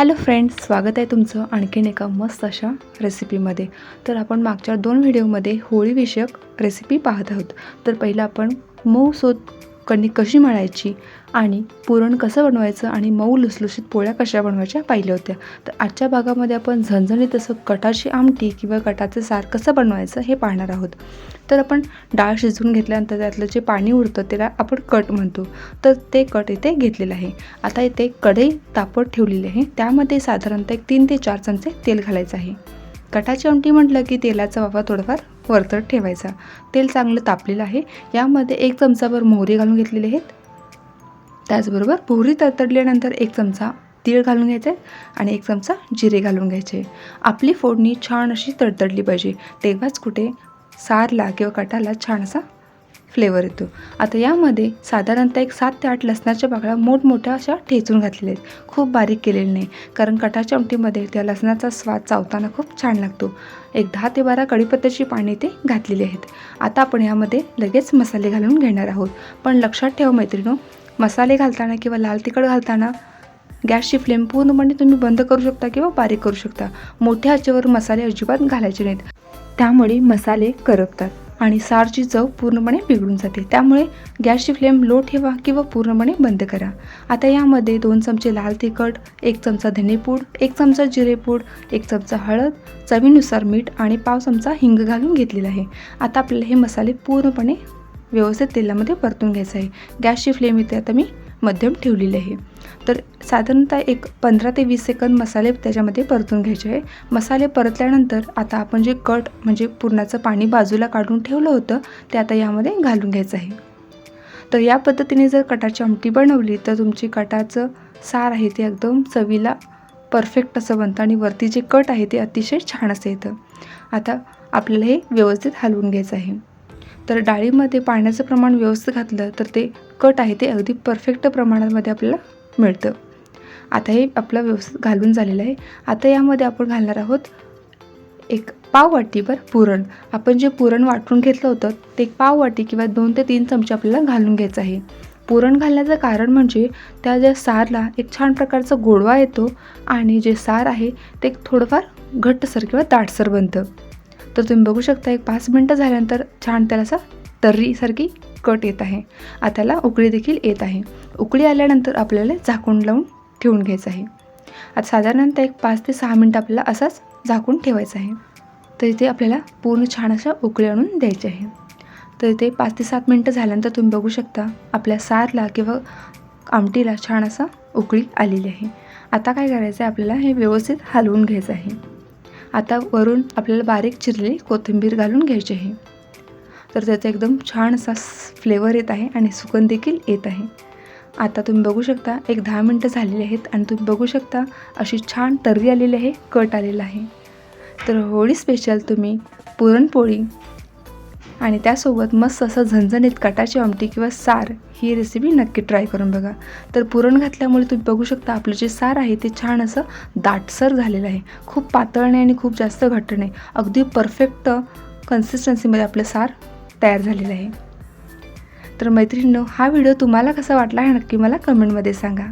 Hello friends स्वागत आहे तुमचं आणखीन एका मस्त अशा रेसिपीमध्ये. तर आपण मागच्या दोन व्हिडिओमध्ये होळीविषयक रेसिपी पाहत आहोत. तर पहिलं आपण मऊ सोत कणिक कशी मळायची आणि पुरण कसं बनवायचं आणि मऊ लुसलुशीत पोळ्या कशा बनवायच्या पाहिल्या होत्या. तर आजच्या भागामध्ये आपण झणझणीत असं कटाची आमटी किंवा कटाचं सार कसं बनवायचं हे पाहणार आहोत. तर आपण डाळ शिजवून घेतल्यानंतर त्यातलं जे पाणी उरतं त्याला आपण कट म्हणतो. तर ते कट इथे घेतलेलं आहे. आता इथे कढई तापत ठेवलेली आहे. त्यामध्ये साधारणतः एक तीन ते चार चमचे तेल घालायचं आहे. कटाची आमटी म्हटलं की तेलाचा वापर थोडाफार वरतट ठेवायचा. तेल चांगलं तापलेलं आहे. यामध्ये एक चमचाभर मोहरी घालून घेतलेले आहेत. त्याचबरोबर मोहरी तडतडल्यानंतर एक चमचा तीळ घालून घ्यायचे आणि एक चमचा जिरे घालून घ्यायचे. आपली फोडणी छान अशी तडतडली पाहिजे. तेव्हाच कुठे सारला किंवा कटाला छान असा फ्लेवर येतो. आता यामध्ये साधारणतः एक सात ते आठ लसणाच्या पाकळ्या मोठमोठ्या अशा ठेचून घातलेल्या आहेत. खूप बारीक केलेले नाही कारण कटाच्या आमटीमध्ये त्या लसणाचा स्वाद चावताना खूप छान लागतो. एक दहा ते बारा कढीपत्त्याची पाणी ते घातलेली आहेत. आता आपण यामध्ये लगेच मसाले घालून घेणार आहोत. पण लक्षात ठेवा मैत्रिणो मसाले घालताना किंवा लाल तिखट घालताना गॅसची फ्लेम पूर्णपणे तुम्ही बंद करू शकता किंवा बारीक करू शकता. मोठ्या आचेवर मसाले अजिबात घालायचे नाहीत. त्यामुळे मसाले करपतात. आणि सारची चव पूर्णपणे बिघडून जाते. त्यामुळे गॅसची फ्लेम लो ठेवा किंवा पूर्णपणे बंद करा. आता यामध्ये दोन चमचे लाल तिखट एक चमचा धनेपूड एक चमचा जिरेपूड एक चमचा हळद चवीनुसार मीठ आणि पाव चमचा हिंग घालून घेतलेला आहे. आता आपल्याला हे मसाले पूर्णपणे व्यवस्थित तेलामध्ये परतून घ्यायचं आहे. गॅसची फ्लेम इथे आता मी मध्यम ठेवलेली आहे. तर साधारणतः एक पंधरा ते वीस सेकंद मसाले त्याच्यामध्ये परतून घ्यायचे आहे. मसाले परतल्यानंतर आता आपण जे कट म्हणजे पुरणाचं पाणी बाजूला काढून ठेवलं होतं ते आता यामध्ये घालून घ्यायचं आहे. तर या पद्धतीने जर कटाची आमटी बनवली तर तुमची कटाचं सार आहे ते एकदम चवीला परफेक्ट असं बनतं आणि वरती जे कट आहे ते अतिशय छान असं येतं. आता आपल्याला हे व्यवस्थित हलवून घ्यायचं आहे. तर डाळीमध्ये पाण्याचं प्रमाण व्यवस्थित घातलं तर ते कट आहे ते अगदी परफेक्ट प्रमाणामध्ये आपल्याला मिळतं. आता हे आपलं व्यवस्थित घालून झालेलं आहे. आता यामध्ये आपण घालणार आहोत एक पाव वाटीभर पुरण. आपण जे पुरण वाटून घेतलं होतं ते एक पाव वाटी किंवा दोन ते तीन चमचे आपल्याला घालून घ्यायचं आहे. पुरण घालण्याचं कारण म्हणजे त्या ज्या सारला एक छान प्रकारचा गोडवा येतो आणि जे सार आहे ते थोडंफार घट्टसर किंवा ताटसर बनतं. तर तुम्ही बघू शकता एक पाच मिनटं झाल्यानंतर छान त्याला असा तर्रीसारखी कट येत आहे. आताला उकळी देखील येत आहे. उकळी आल्यानंतर आपल्याला झाकून लावून ठेवून घ्यायचं आहे. आता साधारणतः एक पाच ते सहा मिनटं आपल्याला असाच झाकून ठेवायचं आहे. तर इथे आपल्याला पूर्ण छान अशा उकळी आणून द्यायची आहे. तर इथे पाच ते सात मिनटं झाल्यानंतर तुम्ही बघू शकता आपल्या सारला किंवा आमटीला छान असा उकळी आलेली आहे. आता काय करायचं आहे आपल्याला हे व्यवस्थित हलवून घ्यायचं आहे. आता वरून आपल्याला बारीक चिरलेली कोथिंबीर घालून घ्यायची आहे. तर त्याचा एकदम छान असा फ्लेवर येत आहे आणि सुगंध देखील येत आहे. आता तुम्ही बघू शकता एक दहा मिनटं झालेली आहेत आणि तुम्ही बघू शकता अशी छान तर्री आलेली आहे कट आलेला आहे. तर होळी स्पेशल तुम्ही पुरणपोळी आणि त्यासोबत मस्त असं झणझणीत कटाची आमटी किंवा सार ही रेसिपी नक्की ट्राय करून बघा. तर पुरण घातल्यामुळे तुम्ही बघू शकता आपलं जे सार आहे ते छान असं दाटसर झालेलं आहे. खूप पातळ नाही आणि खूप जास्त घट्ट नाही. अगदी परफेक्ट कन्सिस्टन्सीमध्ये आपलं सार तयार झालेलं आहे. तर मैत्रिणींनो हा व्हिडिओ तुम्हाला कसा वाटला हे नक्की मला कमेंटमध्ये सांगा.